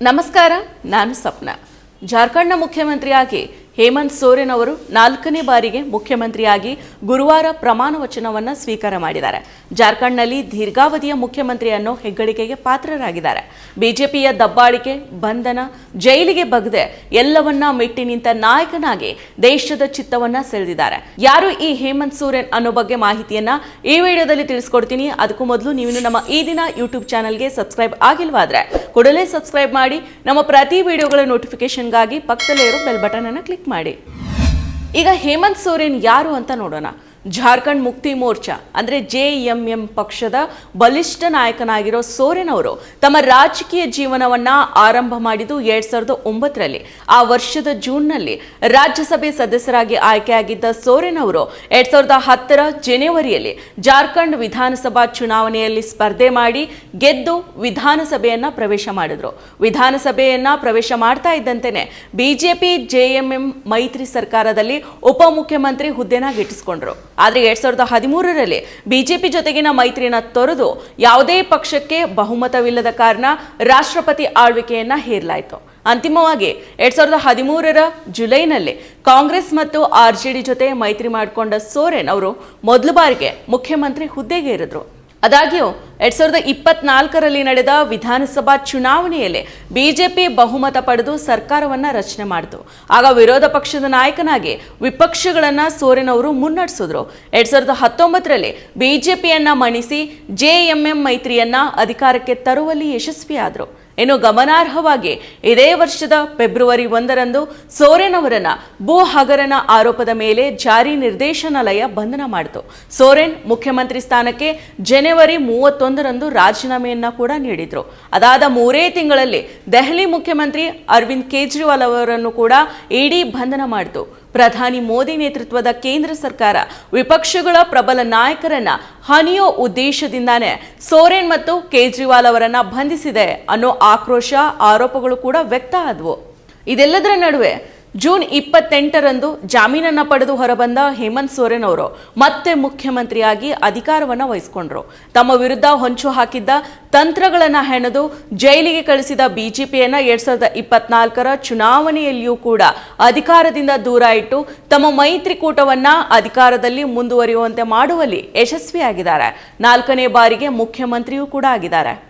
ನಮಸ್ಕಾರ ನಾನು ಸಪ್ನ. ಜಾರ್ಖಂಡ್ನ ಮುಖ್ಯಮಂತ್ರಿಯಾಗಿ ಹೇಮಂತ್ ಸೋರೆನ್ ಅವರು ನಾಲ್ಕನೇ ಬಾರಿಗೆ ಮುಖ್ಯಮಂತ್ರಿಯಾಗಿ ಗುರುವಾರ ಪ್ರಮಾಣ ವಚನವನ್ನು ಸ್ವೀಕಾರ ಮಾಡಿದ್ದಾರೆ. ಜಾರ್ಖಂಡ್ನಲ್ಲಿ ದೀರ್ಘಾವಧಿಯ ಮುಖ್ಯಮಂತ್ರಿ ಅನ್ನೋ ಹೆಗ್ಗಳಿಕೆಗೆ ಪಾತ್ರರಾಗಿದ್ದಾರೆ. ಬಿಜೆಪಿಯ ದಬ್ಬಾಳಿಕೆ, ಬಂಧನ, ಜೈಲಿಗೆ ಬಗದೆ ಎಲ್ಲವನ್ನ ಮೆಟ್ಟಿ ನಿಂತ ನಾಯಕನಾಗಿ ದೇಶದ ಚಿತ್ತವನ್ನ ಸೆಳೆದಿದ್ದಾರೆ. ಯಾರು ಈ ಹೇಮಂತ್ ಸೋರೆನ್ ಅನ್ನೋ ಬಗ್ಗೆ ಮಾಹಿತಿಯನ್ನ ಈ ವಿಡಿಯೋದಲ್ಲಿ ತಿಳಿಸ್ಕೊಡ್ತೀನಿ. ಅದಕ್ಕೂ ಮೊದಲು ನೀವು ನಮ್ಮ ಈ ದಿನ ಯೂಟ್ಯೂಬ್ ಚಾನಲ್ಗೆ ಸಬ್ಸ್ಕ್ರೈಬ್ ಆಗಿಲ್ವಾದ್ರೆ ಕೂಡಲೇ ಸಬ್ಸ್ಕ್ರೈಬ್ ಮಾಡಿ. ನಮ್ಮ ಪ್ರತಿ ವಿಡಿಯೋಗಳ ನೋಟಿಫಿಕೇಶನ್ಗಾಗಿ ಪಕ್ಕದಲ್ಲೇ ಇರೋ ಬೆಲ್ ಬಟನ್ ಅನ್ನು ಕ್ಲಿಕ್ ಮಾಡಿ. ಈಗ ಹೇಮಂತ್ ಸೋರೇನ್ ಯಾರು ಅಂತ ನೋಡೋಣ. ಜಾರ್ಖಂಡ್ ಮುಕ್ತಿ ಮೋರ್ಚಾ, ಅಂದರೆ ಜೆ ಎಂ ಎಂ ಪಕ್ಷದ ಬಲಿಷ್ಠ ನಾಯಕನಾಗಿರೋ ಸೋರೆನ್ ಅವರು ತಮ್ಮ ರಾಜಕೀಯ ಜೀವನವನ್ನ ಆರಂಭ ಮಾಡಿದ್ದು ಎರಡ್ ಸಾವಿರದ ಒಂಬತ್ತರಲ್ಲಿ. ಆ ವರ್ಷದ ಜೂನ್ನಲ್ಲಿ ರಾಜ್ಯಸಭೆ ಸದಸ್ಯರಾಗಿ ಆಯ್ಕೆಯಾಗಿದ್ದ ಸೋರೆನ್ ಅವರು ಎರಡ್ ಸಾವಿರದ ಹತ್ತರ ಜನವರಿಯಲ್ಲಿ ಜಾರ್ಖಂಡ್ ವಿಧಾನಸಭಾ ಚುನಾವಣೆಯಲ್ಲಿ ಸ್ಪರ್ಧೆ ಮಾಡಿ ಗೆದ್ದು ವಿಧಾನಸಭೆಯನ್ನ ಪ್ರವೇಶ ಮಾಡಿದ್ರು. ವಿಧಾನಸಭೆಯನ್ನ ಪ್ರವೇಶ ಮಾಡ್ತಾ ಇದ್ದಂತೆಯೇ ಬಿಜೆಪಿ ಜೆಎಂಎಂ ಮೈತ್ರಿ ಸರ್ಕಾರದಲ್ಲಿ ಉಪಮುಖ್ಯಮಂತ್ರಿ ಹುದ್ದೆನ ಗಿಟ್ಟಿಸ್ಕೊಂಡ್ರು. ಆದ್ರೆ ಎರಡ್ ಸಾವಿರದ ಹದಿಮೂರರಲ್ಲಿ ಬಿಜೆಪಿ ಜೊತೆಗಿನ ಮೈತ್ರಿಯನ್ನು ತೊರೆದು ಯಾವುದೇ ಪಕ್ಷಕ್ಕೆ ಬಹುಮತವಿಲ್ಲದ ಕಾರಣ ರಾಷ್ಟ್ರಪತಿ ಆಳ್ವಿಕೆಯನ್ನ ಹೇರಲಾಯಿತು. ಅಂತಿಮವಾಗಿ ಎರಡ್ ಸಾವಿರದ ಹದಿಮೂರರ ಜುಲೈನಲ್ಲಿ ಕಾಂಗ್ರೆಸ್ ಮತ್ತು ಆರ್ಜೆಡಿ ಜೊತೆ ಮೈತ್ರಿ ಮಾಡಿಕೊಂಡ ಸೋರೆನ್ ಅವರು ಮೊದಲ ಬಾರಿಗೆ ಮುಖ್ಯಮಂತ್ರಿ ಹುದ್ದೆಗೆ ಇರಿದ್ರು ಆದಾಗ್ಯೂ ಎರಡ್ ಸಾವಿರದ ಇಪ್ಪತ್ನಾಲ್ಕರಲ್ಲಿ ನಡೆದ ವಿಧಾನಸಭಾ ಚುನಾವಣೆಯಲ್ಲಿ ಬಿಜೆಪಿ ಬಹುಮತ ಪಡೆದು ಸರ್ಕಾರವನ್ನ ರಚನೆ ಮಾಡಿತು. ಆಗ ವಿರೋಧ ಪಕ್ಷದ ನಾಯಕನಾಗಿ ವಿಪಕ್ಷಗಳನ್ನ ಸೋರೆನವರು ಮುನ್ನಡೆಸಿದ್ರು. ಎರಡ್ ಸಾವಿರದ ಹತ್ತೊಂಬತ್ತರಲ್ಲಿ ಬಿಜೆಪಿಯನ್ನ ಮಣಿಸಿ ಜೆಎಂಎಂ ಮೈತ್ರಿಯನ್ನ ಅಧಿಕಾರಕ್ಕೆ ತರುವಲ್ಲಿ ಯಶಸ್ವಿಯಾದರು. ಇನ್ನು ಗಮನಾರ್ಹವಾಗಿ ಇದೇ ವರ್ಷದ ಫೆಬ್ರವರಿ ಒಂದರಂದು ಸೋರೆನ್ ಅವರನ್ನ ಭೂ ಹಗರಣ ಆರೋಪದ ಮೇಲೆ ಜಾರಿ ನಿರ್ದೇಶನಾಲಯ ಬಂಧನ ಮಾಡಿತು. ಸೋರೆನ್ ಮುಖ್ಯಮಂತ್ರಿ ಸ್ಥಾನಕ್ಕೆ ಜನವರಿ ಮೂವತ್ತೊಂದರಂದು ರಾಜೀನಾಮೆಯನ್ನ ಕೂಡ ನೀಡಿದ್ರು. ಅದಾದ ಮೂರೇ ತಿಂಗಳಲ್ಲಿ ದೆಹಲಿ ಮುಖ್ಯಮಂತ್ರಿ ಅರವಿಂದ್ ಕೇಜ್ರಿವಾಲ್ ಅವರನ್ನು ಕೂಡ ಇಡಿ ಬಂಧನ ಮಾಡಿತು. ಪ್ರಧಾನಿ ಮೋದಿ ನೇತೃತ್ವದ ಕೇಂದ್ರ ಸರ್ಕಾರ ವಿಪಕ್ಷಗಳ ಪ್ರಬಲ ನಾಯಕರನ್ನ ಹನಿಯೋ ಉದ್ದೇಶದಿಂದಾನೇ ಸೋರೆನ್ ಮತ್ತು ಕೇಜ್ರಿವಾಲ್ ಅವರನ್ನ ಬಂಧಿಸಿದೆ ಅನ್ನೋ ಆಕ್ರೋಶ ಆರೋಪಗಳು ಕೂಡ ವ್ಯಕ್ತ ಆದವು. ಇದೆಲ್ಲದರ ನಡುವೆ ಜೂನ್ ಇಪ್ಪತ್ತೆಂಟರಂದು ಜಾಮೀನನ್ನು ಪಡೆದು ಹೊರಬಂದ ಹೇಮಂತ್ ಸೋರೆನ್ ಅವರು ಮತ್ತೆ ಮುಖ್ಯಮಂತ್ರಿಯಾಗಿ ಅಧಿಕಾರವನ್ನು ವಹಿಸಿಕೊಂಡ್ರು. ತಮ್ಮ ವಿರುದ್ಧ ಹೊಂಚು ಹಾಕಿದ್ದ ತಂತ್ರಗಳನ್ನು ಹೆಣೆದು ಜೈಲಿಗೆ ಕಳಿಸಿದ ಬಿಜೆಪಿಯನ್ನು ಎರಡ್ ಸಾವಿರದ ಇಪ್ಪತ್ನಾಲ್ಕರ ಚುನಾವಣೆಯಲ್ಲಿಯೂ ಕೂಡ ಅಧಿಕಾರದಿಂದ ದೂರ ಇಟ್ಟು ತಮ್ಮ ಮೈತ್ರಿಕೂಟವನ್ನು ಅಧಿಕಾರದಲ್ಲಿ ಮುಂದುವರಿಯುವಂತೆ ಮಾಡುವಲ್ಲಿ ಯಶಸ್ವಿಯಾಗಿದ್ದಾರೆ. ನಾಲ್ಕನೇ ಬಾರಿಗೆ ಮುಖ್ಯಮಂತ್ರಿಯೂ ಕೂಡ ಆಗಿದ್ದಾರೆ.